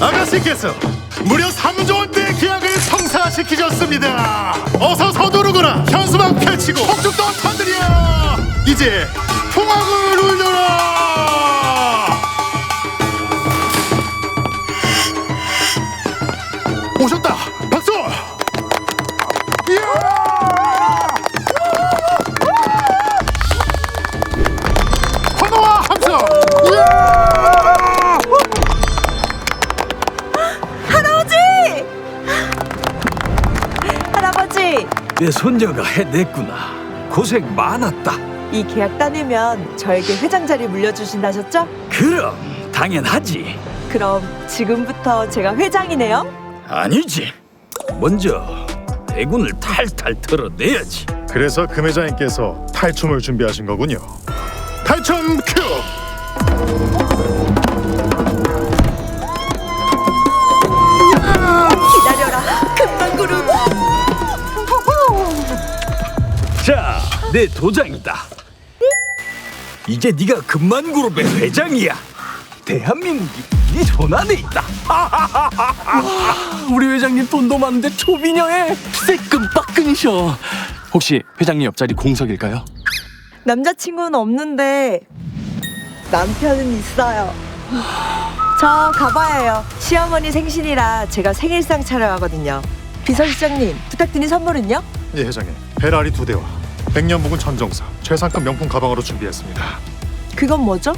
아가씨께서 무려 3조 원대 계약을 성사시키셨습니다. 어서 서두르거나 현수막 펼치고 폭죽도 터뜨려. 이제 풍악을 울려라. 내 손녀가 해냈구나. 고생 많았다. 이 계약 따내면 저에게 회장 자리 물려주신다셨죠? 그럼 당연하지. 그럼 지금부터 제가 회장이네요? 아니지. 먼저 대군을 탈탈 털어내야지. 그래서 금회장님께서 탈춤을 준비하신 거군요. 탈춤 큐. 내 도장이다. 이제 네가 금만그룹의 회장이야. 대한민국이 네 손안에 있다. 우리 회장님 돈도 많은데 초비녀에 새끈빠끈이셔. 혹시 회장님 옆자리 공석일까요? 남자친구는 없는데 남편은 있어요 저 가봐야 해요 시어머니 생신이라 제가 생일상 차려하거든요 비서실장님 부탁드린 선물은요? 예 회장님 페라리 두 대와 백년 묵은 전정사 최상급 명품 가방으로 준비했습니다. 그건 뭐죠?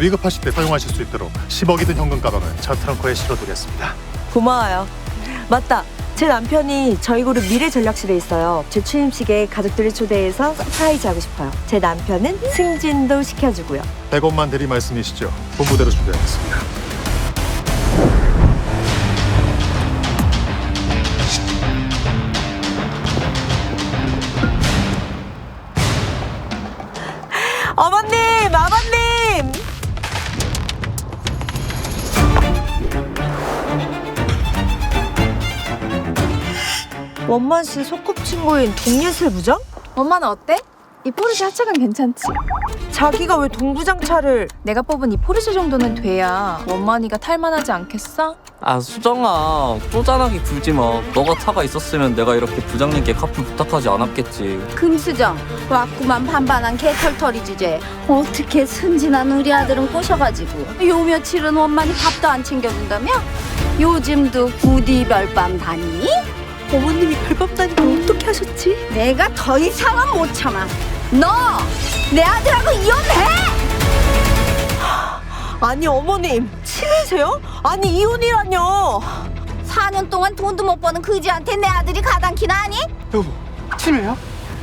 위급하실 때 사용하실 수 있도록 10억이 든 현금 가방을 차 트렁크에 실어두겠습니다. 고마워요 맞다 제 남편이 저희 그룹 미래 전략실에 있어요 제 취임식에 가족들을 초대해서 서프라이즈 하고 싶어요 제 남편은 승진도 시켜주고요 100원만 대리 말씀이시죠? 본부대로 준비하겠습니다. 원만 씨 소꿉친구인 동예슬 부장? 엄마는 어때? 이 포르쉐 하차감 괜찮지? 자기가 왜 동부장 차를 내가 뽑은 이 포르쉐 정도는 돼야 원만이가 탈만하지 않겠어? 아 수정아 쪼잔하게 굴지 마 너가 차가 있었으면 내가 이렇게 부장님께 카풀 부탁하지 않았겠지 금수정 왔구만 반반한 개털털이 주제 어떻게 순진한 우리 아들은 꼬셔가지고 요 며칠은 원만히 밥도 안 챙겨준다며? 요즘도 부디 별밤 다니? 어머님이 별밤 다니면 어떻게 하셨지? 내가 더 이상은 못 참아 너 내 아들하고 이혼해! 아니 어머님 친해세요? 아니 이혼이라뇨 4년 동안 돈도 못 버는 그지한테 내 아들이 가당키나 하니? 여보, 친해요?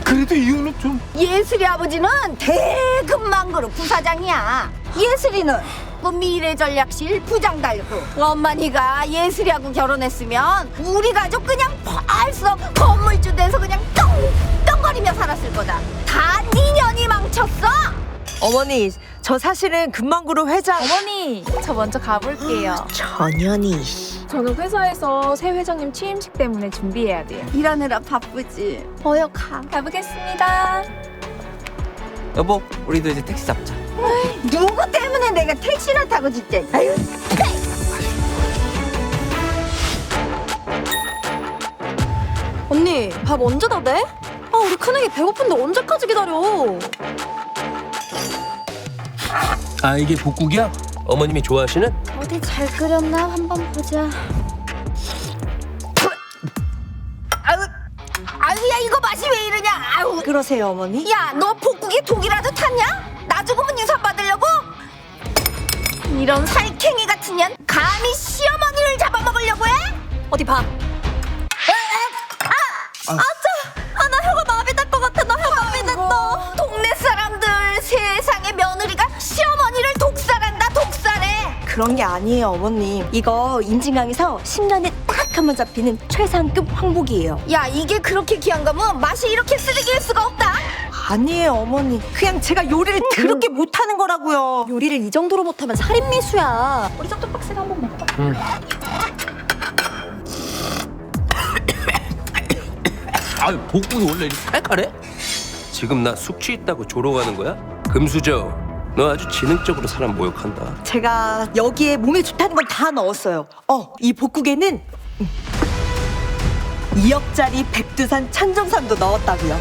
그래도 이유는 좀 예슬이 아버지는 대금망그룹 부사장이야. 예슬이는 그 미래전략실 부장 달고 엄마니가 예슬이하고 결혼했으면 우리 가족 그냥 벌써 건물주 돼서 그냥 떵떵거리며 살았을 거다. 다 니년이 망쳤어. 어머니 저 사실은 금방그룹 회장 어머니, 저 먼저 가볼게요. 전현이 저는 회사에서 새 회장님 취임식 때문에 준비해야 돼요. 일하느라 바쁘지. 어여 가. 가보겠습니다. 여보 우리도 이제 택시 잡자 누구 때문에 내가 택시를 타고 진짜. 아유. 언니 밥 언제 다 돼? 아 우리 큰애기 배고픈데 언제까지 기다려 아 이게 복국이야? 어머님이 좋아하시는? 어디 잘 끓였나 한번 보자. 아유, 아유, 야 이거 맛이 왜 이러냐? 아유, 그러세요 어머니? 야, 너 복국에 독이라도 탔냐? 나 죽으면 유산 받으려고? 이런 살쾡이 같은 년 감히 시어머니를 잡아먹으려고 해? 어디 봐 아, 나 혀가 마비 날것 같아. 나 혀가 마비 났어. 동네 사람들 세상에 며느리가 시어머니를 독살한다, 독살해. 그런 게 아니에요 어머님 이거 인증강에서 10년에 딱 한 번 잡히는 최상급 황복이에요 야, 이게 그렇게 귀한 거면 맛이 이렇게 쓰레기일 수가 없다. 아니에요 어머니 그냥 제가 요리를 그렇게 못하는 거라고요 요리를 이 정도로 못하면 살인미수야 우리 쪽쪽박스가 한번 먹어봐 아유 복국이 원래 이렇게 칼칼해? 지금 나 숙취 있다고 조롱하는 거야? 금수저 너 아주 지능적으로 사람 모욕한다. 제가 여기에 몸에 좋다는 건다 넣었어요. 어, 이 복국에는 음, 2억짜리 백두산 천정산도 넣었다고요.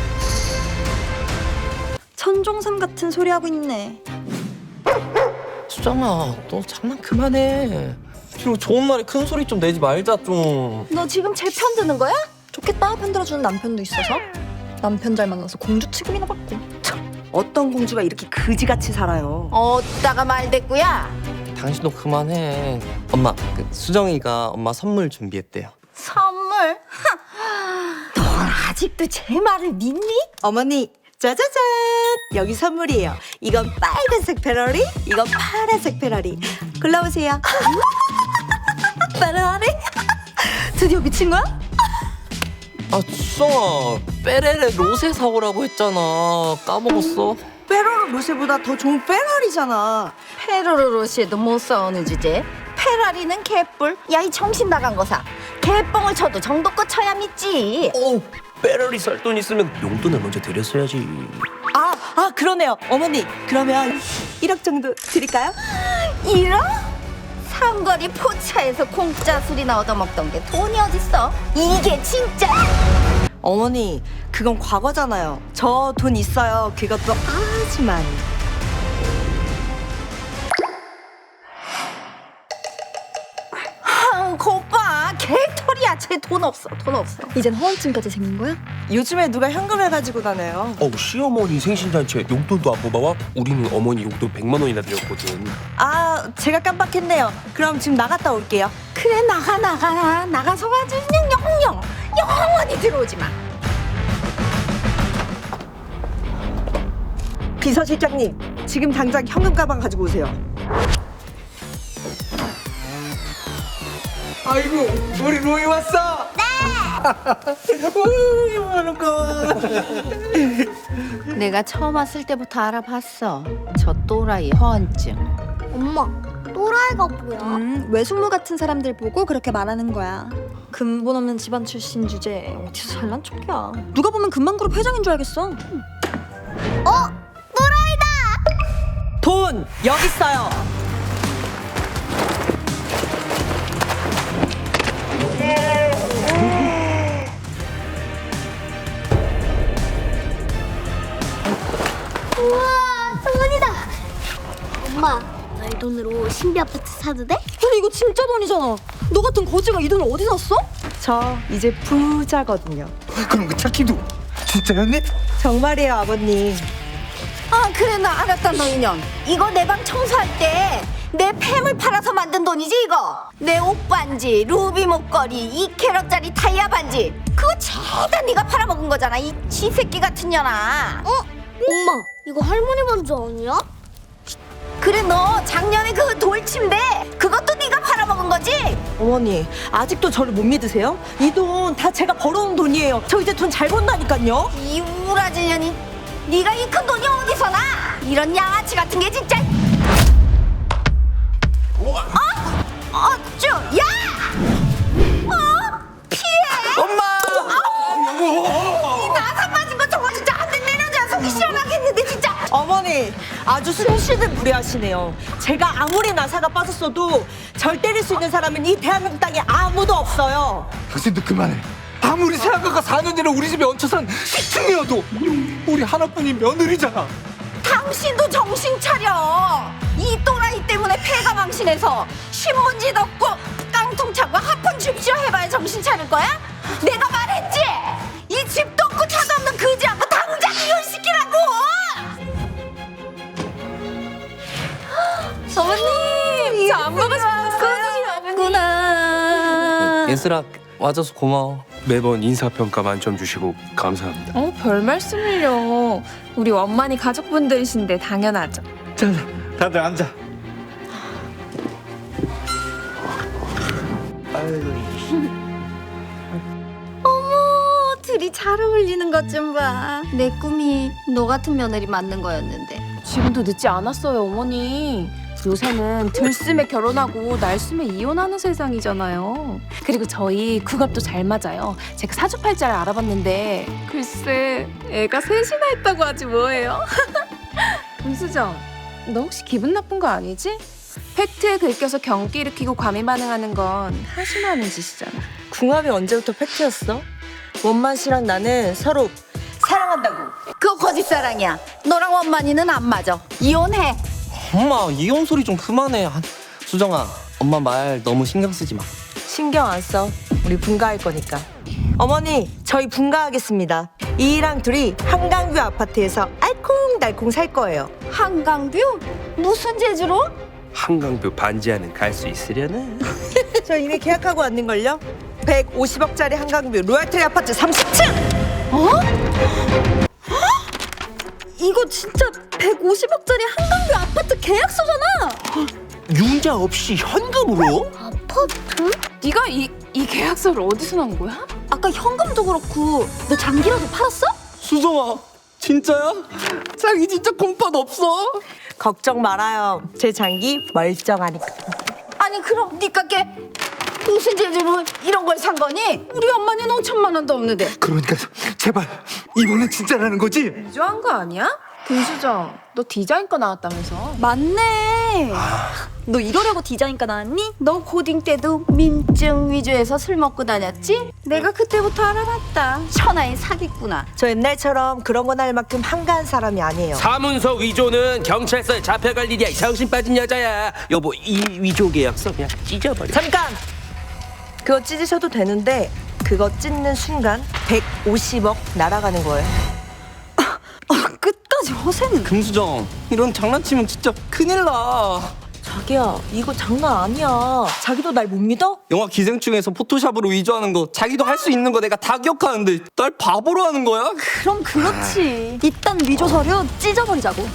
천종삼 같은 소리 하고 있네. 수정아, 너 장난 그만해. 그리고 좋은 날에 큰 소리 좀 내지 말자 좀. 너 지금 제 편 드는 거야? 좋겠다 편 들어주는 남편도 있어서. 남편 잘 만나서 공주 취급이나 받고. 어떤 공주가 이렇게 그지같이 살아요. 어따가 말대꾸야? 당신도 그만해. 엄마, 그 수정이가 엄마 선물 준비했대요. 선물? 하, 넌 아직도 제 말을 믿니? 어머니, 짜자잔! 여기 선물이에요. 이건 빨간색 페라리, 이건 파란색 페라리. 골라보세요. 페라리? 드디어 미친 거야? 아, 수정아, 빼레레 로세 사오라고 했잖아. 까먹었어? 페라리 로쉐보다 더 좋은 페라리잖아. 페로로 로시에도 못 싸우는 주제. 페라리는 개뿔. 야 이 정신 나간 거사. 개뻥을 쳐도 정도껏 쳐야 믿지. 오, 빼러리 살 돈 있으면 용돈을 먼저 드렸어야지. 아, 아 그러네요. 어머니, 그러면 1억 정도 드릴까요? 이런? 삼거리 포차에서 공짜 술이나 얻어먹던 게 돈이 어딨어? 이게 진짜? 어머니, 그건 과거잖아요. 저 돈 있어요. 그것도 아주 많 돈 없어 돈 없어 이젠 허언증까지 생긴 거야? 요즘에 누가 현금을 가지고 다녀요? 어, 시어머니 생신잔치에 용돈도 안 뽑아와? 우리는 어머니 용돈 100만 원이나 드렸거든. 아, 제가 깜빡했네요. 그럼 지금 나갔다 올게요. 그래 나가 나가 나가서 아주 그냥 영영 영원히 들어오지 마 비서실장님, 지금 당장 현금 가방 가지고 오세요. 아이고 우리 로이 왔어. 내가 처음 왔을 때부터 알아봤어 저 또라이 허언증 엄마, 또라이가 뭐야? 음, 외숙모 같은 사람들 보고 그렇게 말하는 거야. 근본 없는 집안 출신 주제에 어디서 잘난 척이야. 누가 보면 금방그룹 회장인 줄 알겠어. 돈 여기 있어요. 엄마, 나이 돈으로 신비 아파트 사도 돼? 아니 이거 진짜 돈이잖아. 너 같은 거지가 이 돈을 어디 샀어? 저 이제 부자거든요. 그럼 그 차키도 진짜였니? 정말이에요, 아버님. 아 그래 나 알았다 너 인연 이거 내 방 청소할 때 내 팸을 팔아서 만든 돈이지 이거 내 옷 반지 루비 목걸이 2캐럿짜리 타이어 반지 그거 죄다 네가 팔아먹은 거잖아 이 쥐새끼 같은 년아 어? 엄마, 이거 할머니 반지 아니야? 그래 너 작년에 그 돌침대 그것도 네가 팔아먹은 거지? 어머니, 아직도 저를 못 믿으세요? 이 돈 다 제가 벌어온 돈이에요. 저 이제 돈 잘 번다니까요. 이 우라질 년이 네가 이 큰 돈이 어디서 나? 이런 양아치 같은 게 진짜 어? 어쭈 야! 어? 피해! 엄마! 어머니, 아주 순실을 무리하시네요. 제가 아무리 나사가 빠졌어도 절 때릴 수 있는 사람은 이 대한민국 땅에 아무도 없어요. 당신도 그만해. 아무리 생각가 4년 전에 우리 집에 얹혀 산 시층이어도 우리 하나뿐인 며느리잖아. 당신도 정신 차려 이 또라이 때문에 폐가 망신해서 신문지 덮고 깡통 차고 하폰 줍쇼 해봐야 정신 차릴 거야? 내가 말했지 이 집도 없고 차도 없는 그지 예슬아, 와줘서 고마워. 매번 인사평가 만점 주시고 감사합니다. 어, 별 말씀을요. 우리 원만이 가족분들이신데 당연하죠. 다들 앉아. 어머 둘이 잘 어울리는 것 좀 봐 내 꿈이 너 같은 며느리 맞는 거였는데 지금도 늦지 않았어요, 어머니. 요새는 들숨에 결혼하고 날숨에 이혼하는 세상이잖아요. 그리고 저희 국업도 잘 맞아요. 제가 사주팔자를 알아봤는데 글쎄 애가 셋이나 있다고 하지 뭐예요. 금수정, 너 혹시 기분 나쁜 거 아니지? 팩트에 긁혀서 경기 일으키고 과민 반응하는 건 하시나 하는 짓이잖아. 궁합이 언제부터 팩트였어? 원만 씨랑 나는 서로 사랑한다고. 그거 거짓사랑이야. 너랑 원만이는 안 맞아. 이혼해. 엄마 이혼 소리 좀 그만해. 아, 수정아 엄마 말 너무 신경 쓰지 마. 신경 안 써. 우리 분가할 거니까. 어머니, 저희 분가하겠습니다. 이랑 둘이 한강뷰 아파트에서 알콩달콩 살 거예요. 한강뷰? 무슨 재주로? 한강뷰 반지하는 갈 수 있으려나? 저 이미 계약하고 왔는걸요? 150억짜리 한강뷰 로얄트리 아파트 30층! 이거 진짜 150억짜리 한강뷰 아파트 계약서잖아. 융자 없이 현금으로? 아파트? 네가 이, 이 계약서를 어디서 나온 거야? 아까 현금도 그렇고 너 장기라도 팔았어? 수정아 진짜야? 자기 진짜 공판 없어? 걱정 말아요. 제 장기 멀쩡하니까. 아니 그럼 니까 게 무슨 재주로 이런 걸 산 거니? 우리 엄마는 5천만 원도 없는데. 그러니까 제발 이번엔 진짜라는 거지? 위조한 거 아니야? 김수정, 너 디자인과 나왔다면서? 맞네. 너 이러려고 디자인과 나왔니? 너 고딩 때도 민증 위조해서 술 먹고 다녔지? 내가 그때부터 알아봤다. 천하의 사기꾼아. 저 옛날처럼 그런 건 할 만큼 한가한 사람이 아니에요. 사문서 위조는 경찰서에 잡혀갈 일이야. 이 정신 빠진 여자야. 여보 이 위조 계약서 그냥 찢어버려. 잠깐! 그거 찢으셔도 되는데 그거 찢는 순간 150억 날아가는 거예요. 끝까지 허세는. 금수정 이런 장난치면 진짜 큰일 나. 자기야, 이거 장난 아니야. 자기도 날 못 믿어? 영화 기생충에서 포토샵으로 위조하는 거 자기도 할 수 있는 거 내가 다 기억하는데 날 바보로 하는 거야? 그럼 그렇지. 일단 위조 서류 찢어버리자고.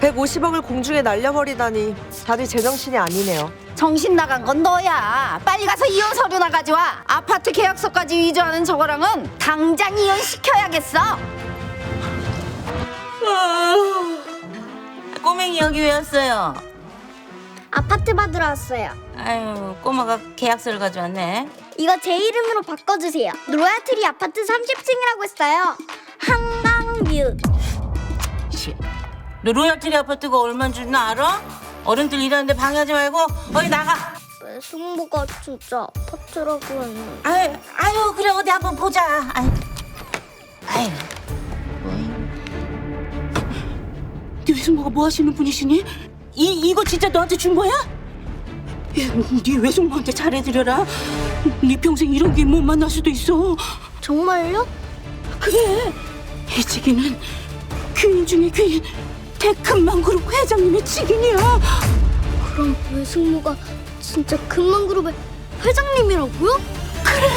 150억을 공중에 날려버리다니 다들 제정신이 아니네요. 정신 나간 건 너야. 빨리 가서 이혼 서류나 가져와. 아파트 계약서까지 위조하는 저거랑은 당장 이혼 시켜야겠어. 꼬맹이 여기 왜 왔어요? 아파트 받으러 왔어요. 아유 꼬마가 계약서를 가져왔네 이거 제 이름으로 바꿔주세요. 로얄트리 아파트 30층이라고 했어요. 한강뷰. 씨, 너 로얄트리 아파트가 얼마인 줄 알아? 어른들 일하는데 방해하지 말고 어디 나가 외숙모가 진짜 아파트라고 했는데. 아유, 아유 그래 어디 한번 보자 아유, 아유. 네 외숙모가 뭐 하시는 분이시니? 이, 이거 진짜 너한테 준 거야? 야, 네 외숙모한테 잘해드려라 네 평생 이런 게 못 만날 수도 있어 정말요? 그래 이 직인은 귀인 중에 귀인 태큰망그룹 회장님의 직인이야 그럼 외숙모가 진짜 금만그룹의 회장님이라고요? 그래